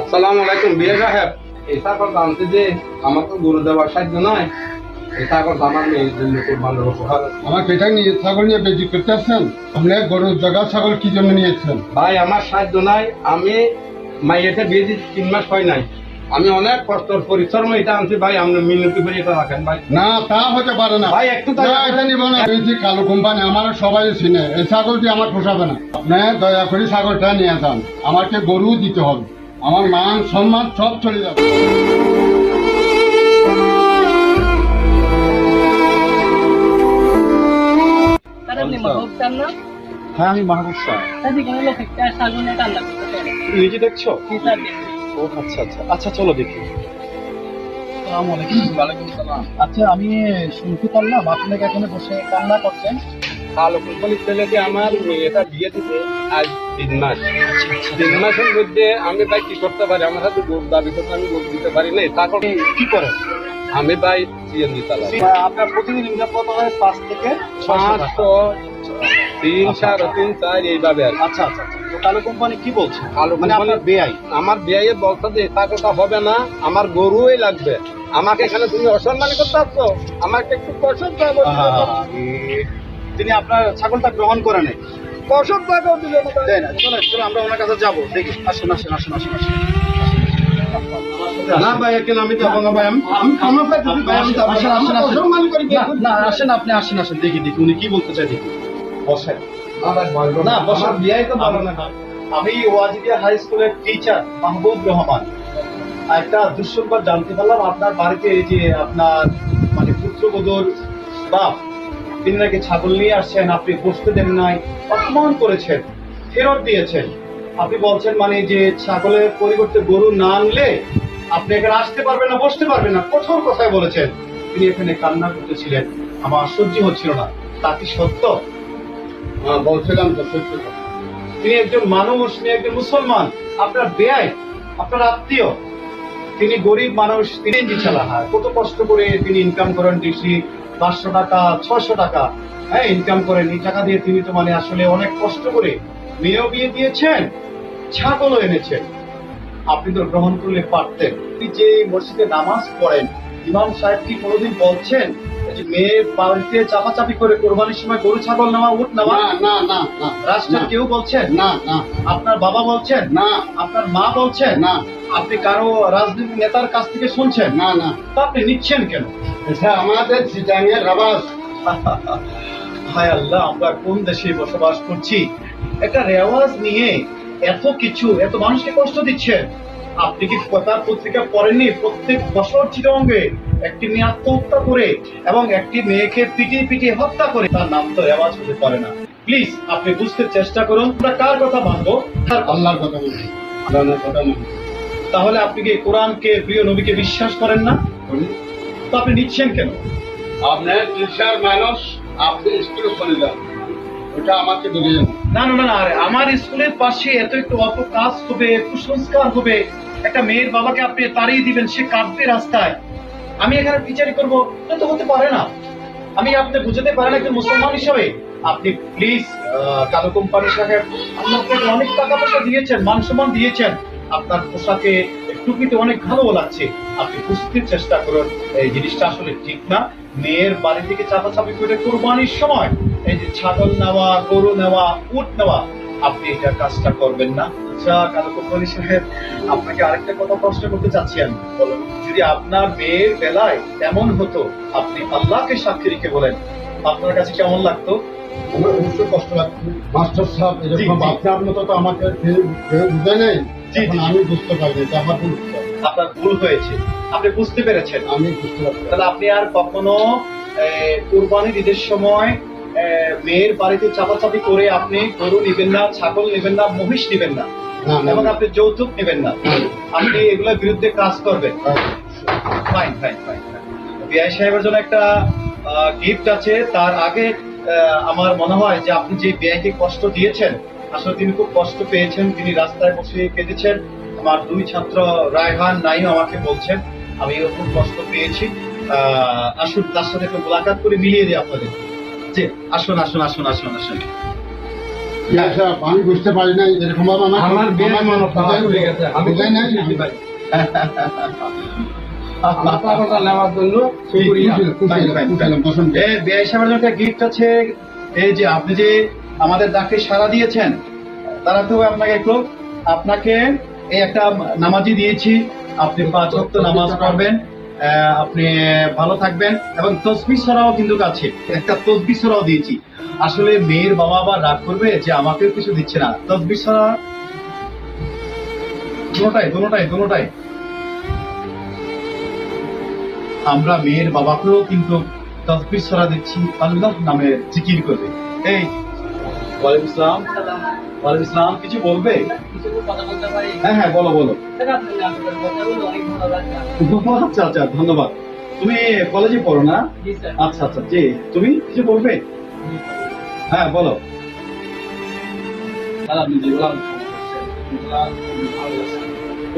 আসসালামু আলাইকুম বিয়ে সাহেব। এই সাকর জানতে যে আমার তো গরু দেওয়ার সাহায্য নয় এই সাকর আমার মেয়ের জন্য কোরবানের উপহার। আমার পেটা নিয়ে ছাগল নিয়ে বেজি করতে আসছেন। আপনি গরুর জগা ছাগল কি জন্য নিয়েছেন? ভাই আমার সাহায্য নাই আমি মাইয়েতে বিয়ে দিচ্ছি তিন মাস হয় নাই। আমি অনেক কষ্ট পরিশ্রম এটা আনছি ভাই আপনি মিনতি করে এটা রাখেন ভাই। না তা হতে পারে না। ভাই, একটু এটা নিব না। এই কালো কোম্পানি আমার সবাই চিনে। এই ছাগলটি আমার পোষাবে না। আপনি দয়া করে ছাগলটা নিয়ে যান। আমাকে গরু দিতে হবে। আমার মান সম্মান সব চলে যাবে। হ্যাঁ আমি মাহবুব। তুমি নিজে দেখছ? স্যার। ও আচ্ছা আচ্ছা। আচ্ছা চলো দেখি। আসসালামু আলাইকুম ওয়ালাইকুম সালাম। আচ্ছা আমি শুনতে পারলাম আপনাকে এখানে বসে কান্না করছেন? কালো কোম্পানির ছেলেকে আমার মেয়েটা বিয়ে দিতে আজ তিন মাস। তিন মাসের মধ্যে আমি ভাই কি করতে পারি? আমার হাতে গরু দাবি করতে আমি গরু দিতে পারি না ছাগল কি করেন আমি ভাই সিএনজি চালাই। আপনার প্রতিদিন ইনকাম কত হয় পাঁচ থেকে। পাঁচশো তিন সাড়ে তিন চার এইভাবে আর আচ্ছা আচ্ছা আচ্ছা। কালো কোম্পানি কি বলছে? কালো মানে আপনার বেআই? আমার বিয়ে বলতে যে টাকাটা হবে না আমার গরুই লাগবে। আমাকে এখানে তুমি অসম্মান করতে আসছো। আমাকে একটু কষক দাও তিনি আপনার ছাগলটা গ্রহণ করে নেই। কষক দাও দিল না চলো চলো আমরা ওনার কাছে যাব। দেখি আসুন আসুন আসুন আসুন আসুন। না ভাই এখানে আমি যাব না ভাই আমি আমি ভাই আমি যাব আসেন, আসেন, আসেন। অসম্মান করে। কি না, না আসেন আপনি আসেন আসেন। দেখি দেখি উনি কি বলতে চাই দেখি। বসেন। আমি ওয়াজিদিয়া হাই স্কুলের টিচার মাহবুব রহমান। একটা দুঃসংবাদ জানতে পারলাম, আপনার বাড়িতে যে আপনার মানে পুত্রবধূর বাপ, তিনি নাকি ছাগল নিয়ে আসছেন, আপনি বসতে দেন নাই, অপমান করেছেন, ফেরত দিয়েছেন। আপনি বলছেন মানে যে ছাগলের পরিবর্তে গরু না আনলে আপনি এখানে আসতে পারবেন না, বসতে পারবেন না, কঠোর কথায় বলেছেন। তিনি এখানে কান্না করতেছিলেন, আমার সহ্য হচ্ছিল না। তা কি সত্য? বলছিলাম তো, সত্যি তিনি একজন মানুষ, তিনি একজন মুসলমান। আপনার বেআই আপনার আত্মীয়। তিনি গরিব মানুষ, তিনি এনজি চালান কত কষ্ট করে তিনি ইনকাম করেন বেশি পাঁচশো টাকা ছশো টাকা। হ্যাঁ ইনকাম করেন। এই টাকা দিয়ে তিনি তো মানে আসলে অনেক কষ্ট করে মেয়েও বিয়ে দিয়েছেন, ছাগলও এনেছেন। আপনি তো গ্রহণ করলে পারতেন। আপনি যে মসজিদে নামাজ পড়েন, ইমাম সাহেব কি কোনোদিন বলছেন যে মেয়ের চাপাচাপি করে কোরবানির সময় গরু ছাগল নেওয়া উঠ নেওয়া না না না না রাষ্ট্রের কেউ বলছেন? না না। আপনার বাবা বলছেন? না। আপনার মা বলছেন? না। আপনি কারও রাজনীতি নেতার কাছ থেকে শুনছেন? না না। তা আপনি নিচ্ছেন কেন? এটা আমাদের হায় আল্লাহ আমরা কোন দেশে বসবাস করছি? একটা রেওয়াজ নিয়ে এত কিছু এত মানুষকে কষ্ট দিচ্ছেন। আপনি কি কথা পত্রিকা পড়েননি? প্রত্যেক বছর চিরঙ্গে একটি মেয়ে আত্মহত্যা করে এবং একটি মেয়েকে পিটিয়ে পিটিয়ে হত্যা করে। তার নাম তো রেওয়াজ হতে পারে না। প্লিজ, আপনি বুঝতে চেষ্টা করুন, আমরা কার কথা মানবো? কথা আল্লাহর কথা বলছি। আল্লাহর কথা বলছি। তাহলে আপনি কি কোরআনকে প্রিয় নবীকে বিশ্বাস করেন না? তো আপনি নিচ্ছেন কেন? আপনার মানুষ, আপনি স্কুলে চলে যান। ওটা আমাকে যান না না না আরে, আমার স্কুলের পাশে এত একটু অল্প কাজ হবে, কুসংস্কার হবে, একটা মেয়ের বাবাকে আপনি তাড়িয়ে দিবেন, সে কাঁদবে রাস্তায়। আমি এখানে টিচারি করব, তো হতে পারে না। আমি আপনি পারেন একজন মুসলমান হিসাবে। আপনি প্লিজ কালো কোম্পানি সাহেব আপনাকে অনেক টাকা পয়সা দিয়েছেন মান সম্মান দিয়েছেন। আপনার পোশাকে টুপিতে অনেক ভালো লাগছে। আপনি বুঝতে চেষ্টা করুন, এই জিনিসটা আসলে ঠিক না। মেয়ের বাড়ি থেকে চাপাচাপি করে কোরবানির সময় এই যে ছাগল নেওয়া গরু নেওয়া উট নেওয়া আপনি এটা কাজটা করবেন না। আচ্ছা সাহেব আপনাকে আরেকটা কথা প্রশ্ন করতে চাচ্ছি আমি। বলুন যদি আপনার মেয়ের বেলায় এমন হতো আপনি আল্লাহকে সাক্ষী রেখে বলেন আপনার কাছে কেমন লাগতো? আমার অবশ্যই কষ্ট লাগছে মাস্টার সাহেব এরকম আপনার মতো তো আমাকে কেউ কেউ বুঝে নেই। জি, এখন জি। আমি বুঝতে পারি এটা আমার ভুল আপনার ভুল হয়েছে। আপনি বুঝতে পেরেছেন। আমি বুঝতে পারছি তাহলে আপনি আর কখনো আহ, কুরবানির ঈদের সময় মেয়ের বাড়িতে চাপাচাপি করে আপনি গরু নেবেন না ছাগল নেবেন না মহিষ নেবেন না এবং আপনি যৌতুক নেবেন না। আপনি এগুলোর বিরুদ্ধে কাজ করবেন। ফাইন ফাইন ফাইন বিআই সাহেবের জন্য একটা গিফট আছে। তার আগে আমার মনে হয় যে আপনি যে বিআইকে কষ্ট দিয়েছেন আসলে তিনি খুব কষ্ট পেয়েছেন। তিনি রাস্তায় বসে কেঁদেছেন। আমার দুই ছাত্র রায়হান নাইম আমাকে বলছেন আমি খুব কষ্ট পেয়েছি। আহ, আসুন তার সাথে একটু মোলাকাত করে মিলিয়ে দিই আপনাদের। জি আসুন আসুন আসুন আসুন আসুন। আমি বুঝতে পারি নাই এরকম আমার আমি নেওয়ার জন্য একটা গিফট আছে। এই যে আপনি যে আমাদের ডাকে সাড়া দিয়েছেন তারা তো আপনাকে একটু আপনাকে এই একটা নামাজি দিয়েছি। আপনি পাঁচ ওয়াক্ত নামাজ পড়বেন। আপনি ভালো থাকবেন এবং তসবি সরাও কিন্তু আছে একটা তসবি সরাও দিয়েছি। আসলে মেয়ের বাবা আবার রাগ করবে যে আমাকেও কিছু দিচ্ছে না। তসবি সরা দুটাই দুটাই দুটাই। আমরা মেয়ের বাবাকেও কিন্তু তসবির সরা দিচ্ছি। আল্লাহ নামে জিকির করবে। এই, ওয়ালাইকুম ইসলাম সালাম। ওয়ালাইকুম ইসলাম কিছু বলবে? হ্যাঁ হ্যাঁ বলো বলো। আচ্ছা আচ্ছা ধন্যবাদ। তুমি কলেজে পড়ো না? আচ্ছা আচ্ছা জি তুমি কিছু বলবে? হ্যাঁ বলো।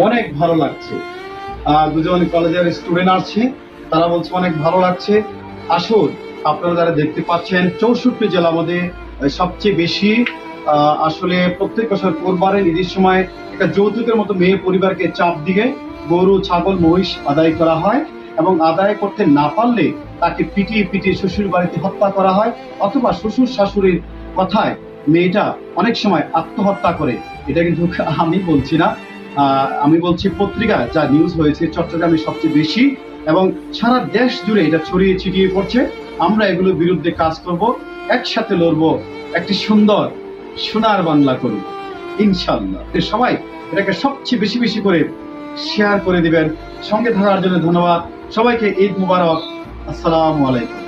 অনেক ভালো লাগছে। আর দুজন কলেজের স্টুডেন্ট আছে তারা বলছে অনেক ভালো লাগছে। আসুন আপনারা যারা দেখতে পাচ্ছেন চৌষট্টি জেলা মধ্যে সবচেয়ে বেশি আসলে প্রত্যেক বছর কোরবানের ঈদের সময় একটা যৌতুকের মতো মেয়ে পরিবারকে চাপ দিয়ে গরু, ছাগল, মহিষ আদায় করা হয় এবং আদায় করতে না পারলে তাকে পিটিয়ে পিটিয়ে শ্বশুর বাড়িতে হত্যা করা হয় অথবা শ্বশুর শাশুড়ির কথায় মেয়েটা অনেক সময় আত্মহত্যা করে। এটা কিন্তু আমি বলছি না। আমি বলছি পত্রিকা যা নিউজ হয়েছে চট্টগ্রামে সবচেয়ে বেশি এবং সারা দেশ জুড়ে এটা ছড়িয়ে ছিটিয়ে পড়ছে। আমরা এগুলোর বিরুদ্ধে কাজ করব, একসাথে লড়বো, একটি সুন্দর সোনার বাংলা করব ইনশাল্লাহ সবাই এটাকে সবচেয়ে বেশি বেশি করে শেয়ার করে দিবেন। সঙ্গে থাকার জন্য ধন্যবাদ। সবাইকে ঈদ মুবারক। আসসালামু আলাইকুম।